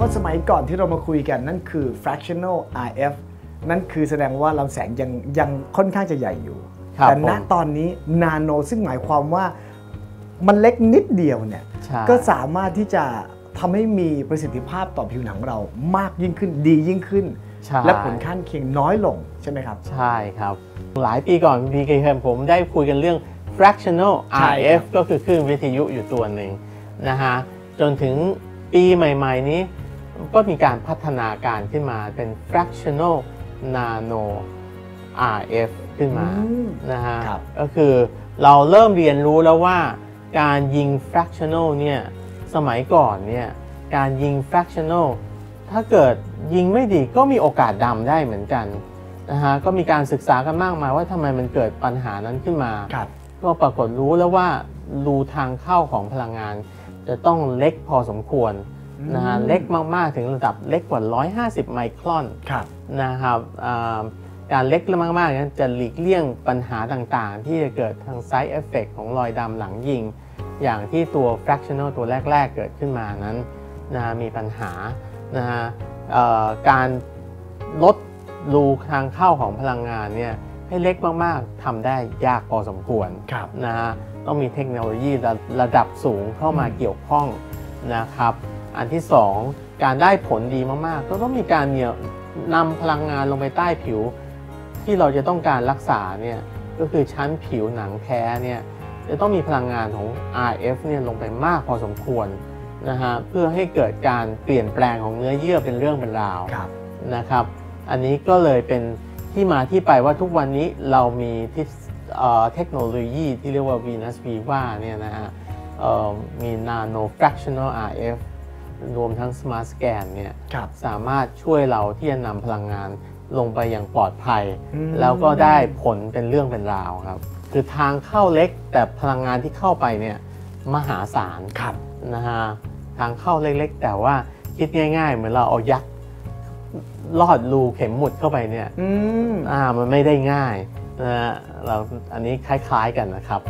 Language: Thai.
ว่าสมัยก่อนที่เรามาคุยกันนั่นคือ fractional RF นั่นคือแสดงว่าลำแสงยังยังค่อนข้างจะใหญ่อยู่ครับแต่ณผมตอนนี้นาโนซึ่งหมายความว่ามันเล็กนิดเดียวเนี่ยใช่ก็สามารถที่จะทำให้มีประสิทธิภาพต่อผิวหนังเรามากยิ่งขึ้นดียิ่งขึ้นใช่และผลข้างเคียงน้อยลงใช่ไหมครับ ใช่ครับ หลายปีก่อนพี่เคยผมได้คุยกันเรื่อง fractional ใช่ครับ RF ก็คือคลื่นวิทยุอยู่ตัวหนึ่งนะฮะจนถึง ปีใหม่ๆนี้ก็มีการพัฒนาการขึ้นมาเป็น fractional nano RF ขึ้นมาอืมนะฮะครับก็คือเราเริ่มเรียนรู้แล้วว่าการยิง fractional เนี่ยสมัยก่อนเนี่ยการยิง fractional ถ้าเกิดยิงไม่ดีก็มีโอกาสดำได้เหมือนกันนะฮะก็มีการศึกษากันมากมายว่าทำไมมันเกิดปัญหานั้นขึ้นมาครับก็ปรากฏรู้แล้วว่ารูทางเข้าของพลังงาน จะต้องเล็กพอสมควรนะฮะอืมเล็กมาก ๆ ถึงระดับเล็กกว่า 150 ไมครอนครับนะครับอ่าการเล็กมากๆนั้นจะหลีกเลี่ยงปัญหาต่างๆ ที่จะเกิดทาง side effect ของรอยดำหลังยิง อย่างที่ตัว fractional ตัวแรก ๆ เกิดขึ้นมานั้นนะมีปัญหานะฮะเอ่อการลดรูทางเข้าของพลังงานเนี่ยให้เล็กมากๆทำได้ยากพอสมควรครับนะฮะ ต้องมีเทคโนโลยีระระดับสูงเข้ามาอืมเกี่ยวข้องนะครับ อันที่ 2 การได้ผลดีมาก ๆ ก็ต้องมีการเนี่ยนำพลังงานลงไปใต้ผิว ที่เราจะต้องการรักษาเนี่ยก็คือชั้นผิวหนังแท้เนี่ยจะต้องมีพลังงานของ RF เนี่ยลงไปมากพอสมควรนะฮะเพื่อให้เกิดการเปลี่ยนแปลงของเนื้อเยื่อเป็นเรื่องเป็นราวครับนะครับ อันนี้ก็เลยเป็นที่มาที่ไปว่าทุกวันนี้เรามีที่เอ่อ เทคโนโลยีที่เรียกว่า Venus Viva เนี่ยนะฮะเอ่อมี Nano Fractional RF รวมทั้ง Smart Scan เนี่ยครับสามารถช่วยเราที่จะนำพลังงานลงไปอย่างปลอดภัยอืมแล้วก็ได้ผลเป็นเรื่องเป็นราวครับ คือทางเข้าเล็กแต่พลังงานที่เข้าไปเนี่ยมหาศาลครับนะฮะทางเข้าเล็กๆ แต่ว่าคิดง่ายๆ เหมือนเราเอายักษ์ลอดรูเข็มหมุดเข้าไปเนี่ยอืมอ่ามันไม่ได้ง่าย นะฮะเราอันนี้คล้าย ๆกันนะครับ